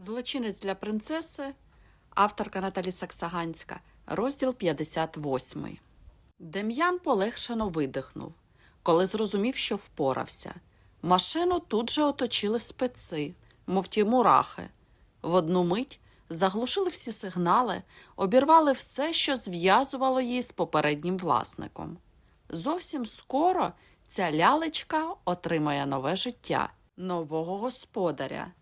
Злочинець для принцеси, авторка Наталі Саксаганська, розділ 58. Дем'ян полегшено видихнув, коли зрозумів, що впорався. Машину тут же оточили специ, мов ті мурахи. В одну мить заглушили всі сигнали, обірвали все, що зв'язувало її з попереднім власником. Зовсім скоро ця лялечка отримає нове життя, нового господаря.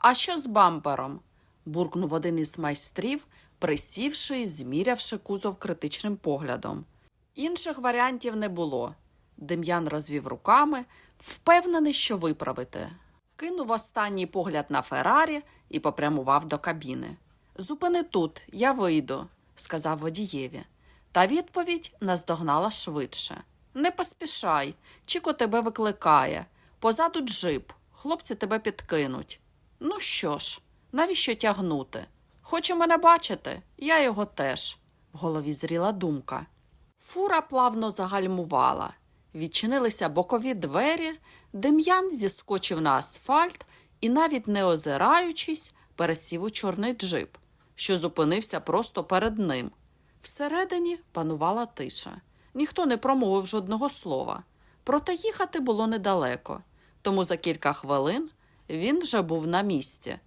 А що з бампером? буркнув один із майстрів, присівши і змірявши кузов критичним поглядом. Інших варіантів не було. Дем'ян розвів руками, впевнений, що виправити. Кинув останній погляд на Феррарі і попрямував до кабіни. Зупини тут, я вийду, сказав водієві. Та відповідь наздогнала швидше. Не поспішай, Чіко тебе викликає. Позаду джип, хлопці тебе підкинуть. Ну що ж, навіщо тягнути? Хоче мене бачити, я його теж. В голові зріла думка. Фура плавно загальмувала. Відчинилися бокові двері, Дем'ян зіскочив на асфальт і, навіть не озираючись, пересів у чорний джип, що зупинився просто перед ним. Всередині панувала тиша. Ніхто не промовив жодного слова. Проте їхати було недалеко, тому за кілька хвилин він вже був на місці.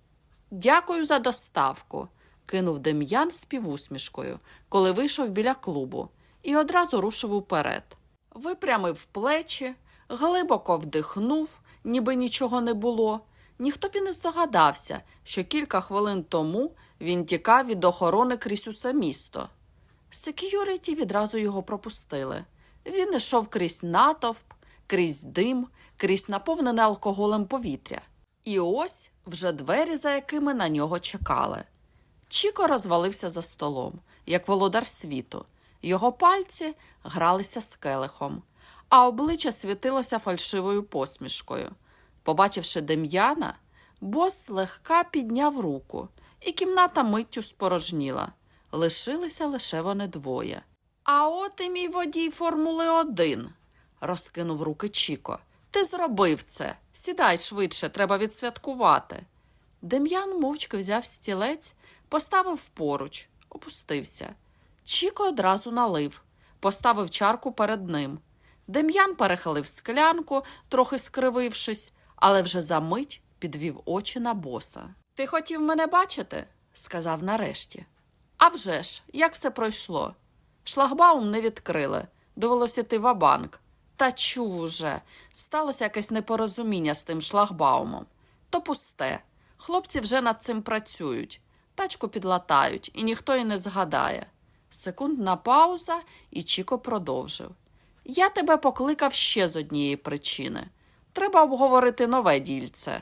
Дякую за доставку, кинув Дем'ян з півусмішкою, коли вийшов біля клубу, і одразу рушив уперед. Випрямив плечі, глибоко вдихнув, ніби нічого не було. Ніхто б і не здогадався, що кілька хвилин тому він тікав від охорони крізь усе місто. Сек'юриті відразу його пропустили. Він йшов крізь натовп, крізь дим, крізь наповнене алкоголем повітря. І ось вже двері, за якими на нього чекали. Чіко розвалився за столом, як володар світу. Його пальці гралися з келихом, а обличчя світилося фальшивою посмішкою. Побачивши Дем'яна, бос легка підняв руку, і кімната миттю спорожніла. Лишилися лише вони двоє. А от і мій водій Формули 1, розкинув руки Чіко. Ти зробив це. Сідай швидше, треба відсвяткувати. Дем'ян мовчки взяв стілець, поставив поруч, опустився. Чіко одразу налив, поставив чарку перед ним. Дем'ян перехилив склянку, трохи скривившись, але вже за мить підвів очі на боса. Ти хотів мене бачити? сказав нарешті. «А вже ж, як все пройшло? Шлагбаум не відкрили, довелося йти в банк Та чув уже, сталося якесь непорозуміння з тим шлагбаумом. То пусте. Хлопці вже над цим працюють, тачку підлатають, і ніхто й не згадає. Секундна пауза, і Чіко продовжив. Я тебе покликав ще з однієї причини. Треба обговорити нове дільце.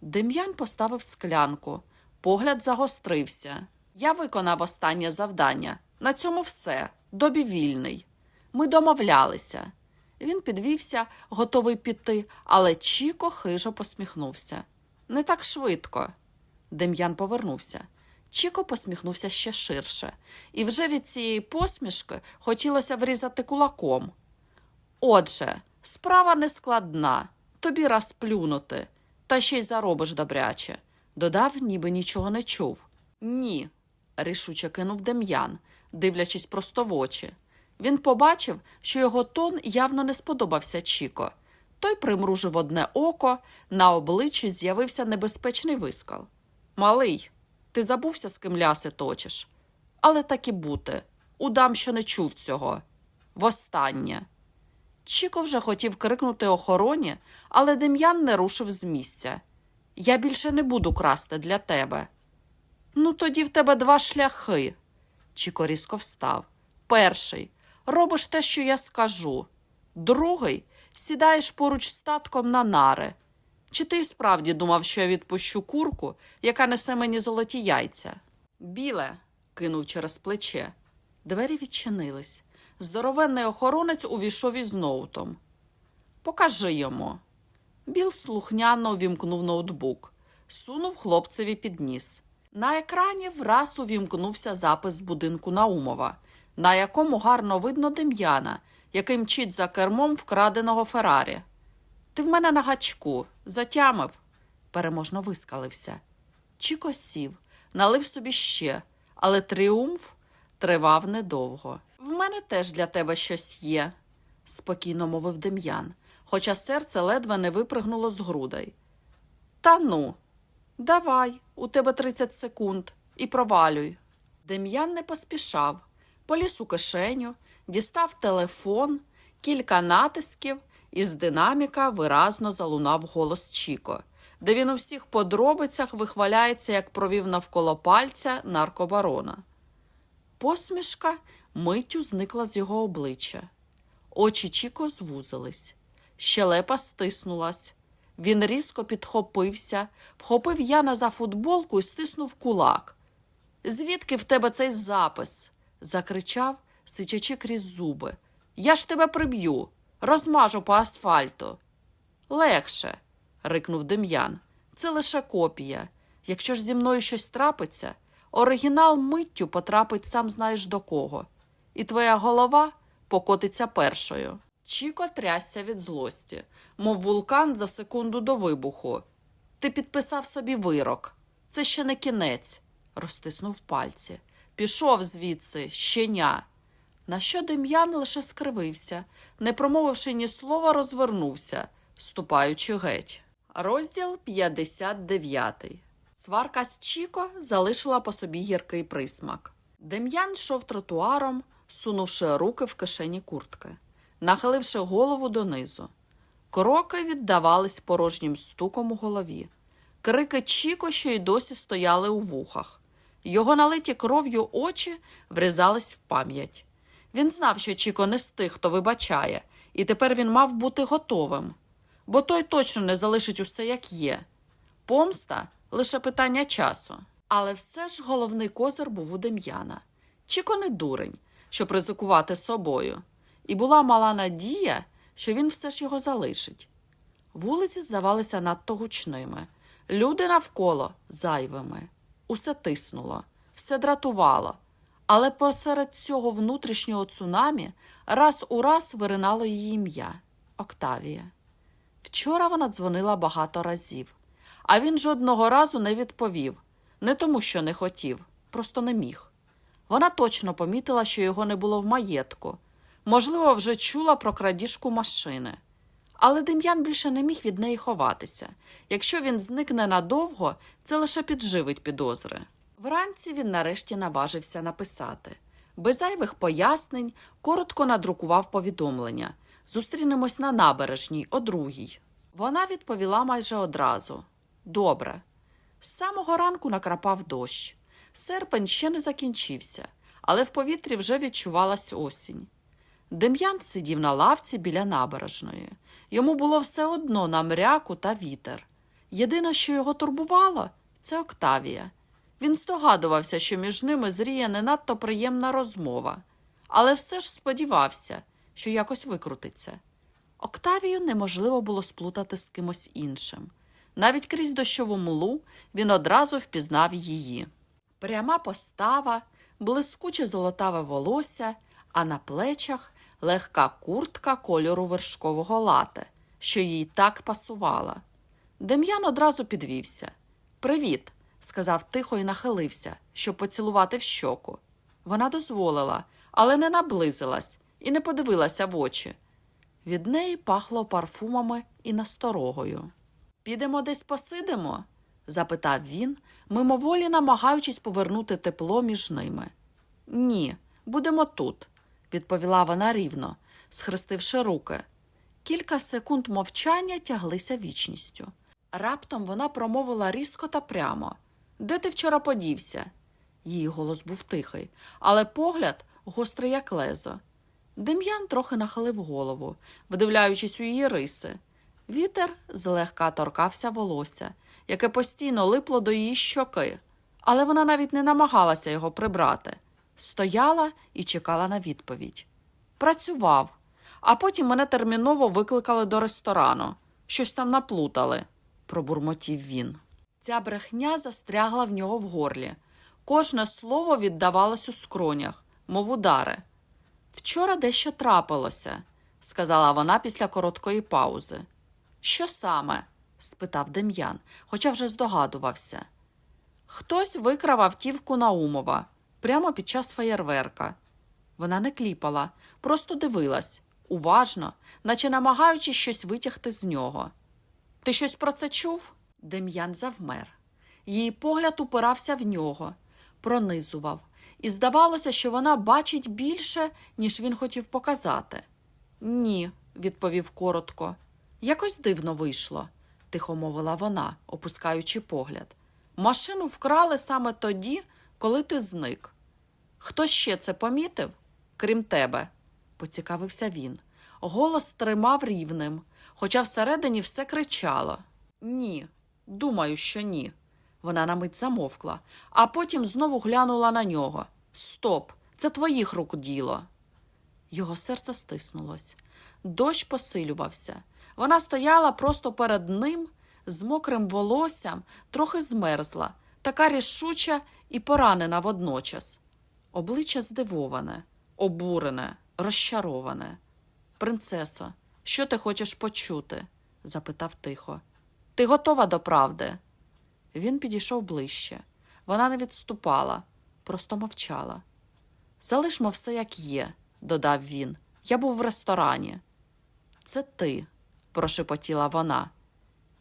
Дем'ян поставив склянку, погляд загострився. Я виконав останнє завдання. На цьому все. Добі вільний. Ми домовлялися. Він підвівся, готовий піти, але Чіко хижо посміхнувся. Не так швидко. Дем'ян повернувся. Чіко посміхнувся ще ширше, і вже від цієї посмішки хотілося врізати кулаком. Отже, справа не складна, тобі раз плюнути, та ще й заробиш добряче. Додав, ніби нічого не чув. Ні, рішуче кинув Дем'ян, дивлячись просто в очі. Він побачив, що його тон явно не сподобався Чіко. Той примружив одне око, на обличчі з'явився небезпечний вискал. Малий, ти забувся, з ким ляси точиш. Але так і бути. Удам, що не чув цього. Востаннє. Чіко вже хотів крикнути охороні, але Дем'ян не рушив з місця. Я більше не буду красти для тебе. Ну, тоді в тебе два шляхи. Чіко різко встав. Перший робиш те, що я скажу. Другий сідаєш поруч з татком на нари. Чи ти справді думав, що я відпущу курку, яка несе мені золоті яйця? Біле, кинув через плече. Двері відчинились. Здоровенний охоронець увійшов із ноутом. Покажи йому. Біл слухняно увімкнув ноутбук, сунув хлопцеві під ніс. На екрані враз увімкнувся запис будинку Наумова, на якому гарно видно Дем'яна, який мчить за кермом вкраденого Феррарі. Ти в мене на гачку, затямив, переможно вискалився. Чіко сів, налив собі ще, але тріумф тривав недовго. В мене теж для тебе щось є, спокійно мовив Дем'ян, хоча серце ледве не випригнуло з грудей. Та ну, давай, у тебе 30 секунд і провалюй. Дем'ян не поспішав, поліз у кишеню, дістав телефон, кілька натисків, і з динаміка виразно залунав голос Чіко, де він у всіх подробицях вихваляється, як провів навколо пальця наркобарона. Посмішка миттю зникла з його обличчя. Очі Чіко звузились, щелепа стиснулась. Він різко підхопився, вхопив Яна за футболку і стиснув кулак. Звідки в тебе цей запис? Закричав, сичачи крізь зуби. Я ж тебе приб'ю, розмажу по асфальту. Легше, рикнув Дем'ян. Це лише копія. Якщо ж зі мною щось трапиться, оригінал миттю потрапить сам знаєш до кого, і твоя голова покотиться першою. Чіко трясся від злості, мов вулкан за секунду до вибуху. Ти підписав собі вирок. Це ще не кінець, розтиснув пальці. Пішов звідси, щеня. На що Дем'ян лише скривився, не промовивши ні слова, розвернувся, ступаючи геть. Розділ 59. Сварка з Чіко залишила по собі гіркий присмак. Дем'ян йшов тротуаром, сунувши руки в кишені куртки, нахиливши голову донизу. Кроки віддавались порожнім стуком у голові. Крики Чіко, що й досі стояли у вухах. Його налиті кров'ю очі врізались в пам'ять. Він знав, що Чіко не з тих, хто вибачає, і тепер він мав бути готовим, бо той точно не залишить усе як є. Помста лише питання часу. Але все ж головний козир був у Дем'яна. Чіко не дурень, щоб ризикувати собою, і була мала надія, що він все ж його залишить. Вулиці здавалися надто гучними, люди навколо зайвими. Усе тиснуло, все дратувало, але посеред цього внутрішнього цунамі раз у раз виринало її ім'я Октавія. Вчора вона дзвонила багато разів, а він жодного разу не відповів не тому, що не хотів, просто не міг. Вона точно помітила, що його не було в маєтку, можливо, вже чула про крадіжку машини. Але Дем'ян більше не міг від неї ховатися. Якщо він зникне надовго, це лише підживить підозри. Вранці він нарешті наважився написати. Без зайвих пояснень коротко надрукував повідомлення. Зустрінемось на набережній о другій. Вона відповіла майже одразу. Добре. З самого ранку накрапав дощ. Серпень ще не закінчився, але в повітрі вже відчувалась осінь. Дем'ян сидів на лавці біля набережної. Йому було все одно на мряку та вітер. Єдине, що його турбувало, це Октавія. Він здогадувався, що між ними зріє не надто приємна розмова, але все ж сподівався, що якось викрутиться. Октавію неможливо було сплутати з кимось іншим. Навіть крізь дощову млу він одразу впізнав її. Пряма постава, блискуче золотаве волосся, а на плечах легка куртка кольору вершкового лате, що їй так пасувала. Дем'ян одразу підвівся. Привіт, сказав тихо і нахилився, щоб поцілувати в щоку. Вона дозволила, але не наблизилась і не подивилася в очі. Від неї пахло парфумами і насторогою. Підемо десь посидимо? запитав він, мимоволі намагаючись повернути тепло між ними. Ні, будемо тут, відповіла вона рівно, схрестивши руки. Кілька секунд мовчання тяглися вічністю. Раптом вона промовила різко та прямо Де ти вчора подівся? Її голос був тихий, але погляд гострий, як лезо. Дем'ян трохи нахилив голову, вдивляючись у її риси. Вітер злегка торкався волосся, яке постійно липло до її щоки, але вона навіть не намагалася його прибрати. Стояла і чекала на відповідь. Працював, а потім мене терміново викликали до ресторану. Щось там наплутали, пробурмотів він. Ця брехня застрягла в нього в горлі. Кожне слово віддавалось у скронях, мов удари. Вчора дещо трапилося, сказала вона після короткої паузи. Що саме? спитав Дем'ян, хоча вже здогадувався. Хтось викрав автівку Наумова прямо під час феєрверка. Вона не кліпала, просто дивилась, уважно, наче намагаючись щось витягти з нього. Ти щось про це чув? Дем'ян завмер. Її погляд упирався в нього, пронизував, і здавалося, що вона бачить більше, ніж він хотів показати. Ні, відповів коротко. Якось дивно вийшло, тихо мовила вона, опускаючи погляд. Машину вкрали саме тоді, коли ти зник. Хто ще це помітив? Крім тебе, поцікавився він. Голос тримав рівним, хоча всередині все кричало. Ні, думаю, що ні. Вона на мить замовкла, а потім знову глянула на нього. Стоп, це твоїх рук діло. Його серце стиснулось. Дощ посилювався. Вона стояла просто перед ним з мокрим волоссям, трохи змерзла, така рішуча і поранена водночас. Обличчя здивоване, обурене, розчароване. Принцесо, що ти хочеш почути? запитав тихо. Ти готова до правди? Він підійшов ближче. Вона не відступала, просто мовчала. Залишмо все, як є, додав він. Я був в ресторані. Це ти, прошепотіла вона.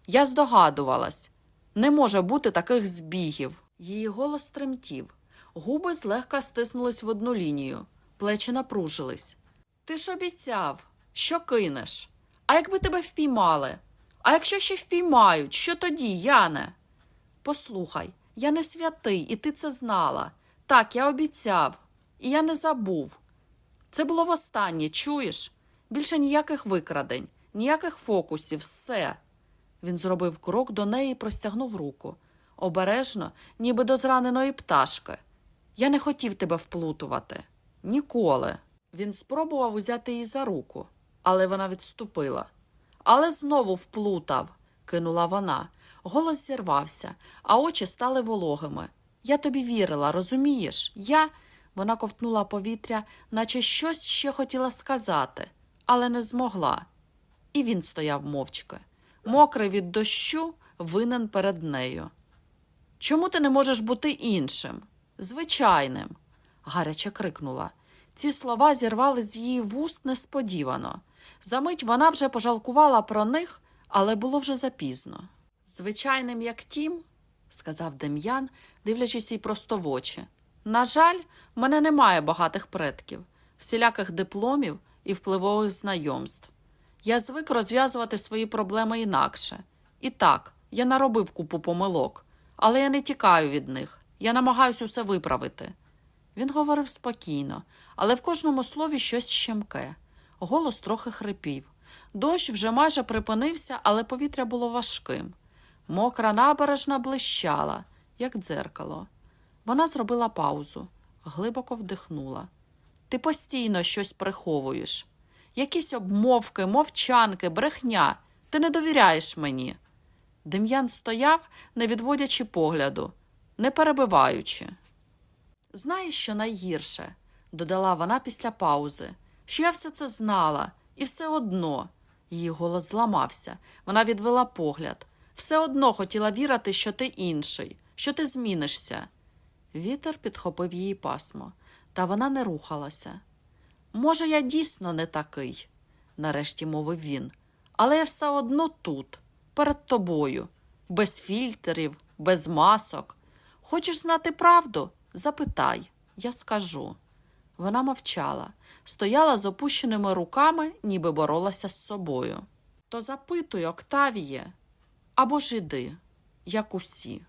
Я здогадувалась. Не може бути таких збігів. Її голос тремтів. Губи злегка стиснулись в одну лінію, плечі напружились. Ти ж обіцяв, що кинеш. А якби тебе впіймали? А якщо ще впіймають, що тоді, Яне? Послухай, я не святий, і ти це знала. Так, я обіцяв, і я не забув. Це було востаннє, чуєш? Більше ніяких викрадень, ніяких фокусів, все. Він зробив крок до неї і простягнув руку. Обережно, ніби до зраненої пташки. Я не хотів тебе вплутувати. Ніколи. Він спробував узяти її за руку, але вона відступила. Але знову вплутав, кинула вона. Голос зірвався, а очі стали вологими. Я тобі вірила, розумієш? Я. Вона ковтнула повітря, наче щось ще хотіла сказати, але не змогла. І він стояв мовчки, мокрий від дощу, винен перед нею. Чому ти не можеш бути іншим? Звичайним, гаряче крикнула. Ці слова зірвали з її вуст несподівано. Замить вона вже пожалкувала про них, але було вже запізно. Звичайним, як тім, сказав Дем'ян, дивлячись їй просто в очі. На жаль, в мене немає багатих предків, всіляких дипломів і впливових знайомств. Я звик розв'язувати свої проблеми інакше. І так, я наробив купу помилок, але я не тікаю від них. Я намагаюся усе виправити. Він говорив спокійно, але в кожному слові щось щемке. Голос трохи хрипів. Дощ вже майже припинився, але повітря було важким. Мокра набережна блищала, як дзеркало. Вона зробила паузу, глибоко вдихнула. Ти постійно щось приховуєш. Якісь обмовки, мовчанки, брехня. Ти не довіряєш мені. Дем'ян стояв, не відводячи погляду, не перебиваючи. Знаєш, що найгірше, додала вона після паузи, що я все це знала, і все одно. Її голос зламався. Вона відвела погляд. Все одно хотіла вірити, що ти інший, що ти змінишся. Вітер підхопив її пасмо, та вона не рухалася. Може, я дійсно не такий, нарешті мовив він, але я все одно тут, перед тобою, без фільтрів, без масок. Хочеш знати правду? Запитай, я скажу. Вона мовчала, стояла з опущеними руками, ніби боролася з собою. То запитуй, Октавіє, або ж іди, як усі.